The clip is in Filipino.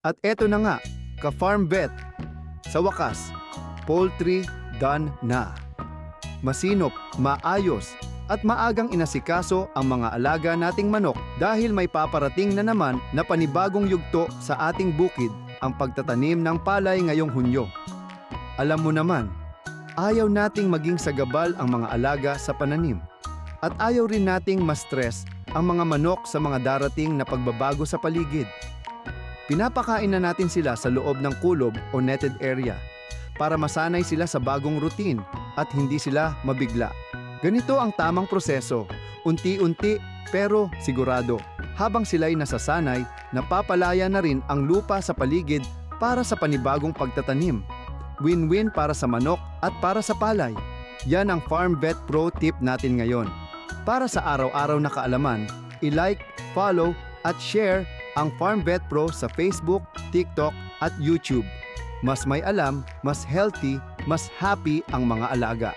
At eto na nga, ka-farm vet. Sa wakas, poultry done na. Masinop, maayos, at maagang inasikaso ang mga alaga nating manok dahil may paparating na naman na panibagong yugto sa ating bukid ang pagtatanim ng palay ngayong Hunyo. Alam mo naman, ayaw nating maging sagabal ang mga alaga sa pananim. At ayaw rin nating ma-stress ang mga manok sa mga darating na pagbabago sa paligid. Pinapakain na natin sila sa loob ng kulob o netted area para masanay sila sa bagong routine at hindi sila mabigla. Ganito ang tamang proseso, unti-unti pero sigurado. Habang sila'y nasasanay, napapalaya na rin ang lupa sa paligid para sa panibagong pagtatanim. Win-win para sa manok at para sa palay. Yan ang Farm Vet Pro tip natin ngayon. Para sa araw-araw na kaalaman, i-like, follow at share ang Farm Vet Pro sa Facebook, TikTok at YouTube. Mas may alam, mas healthy, mas happy ang mga alaga.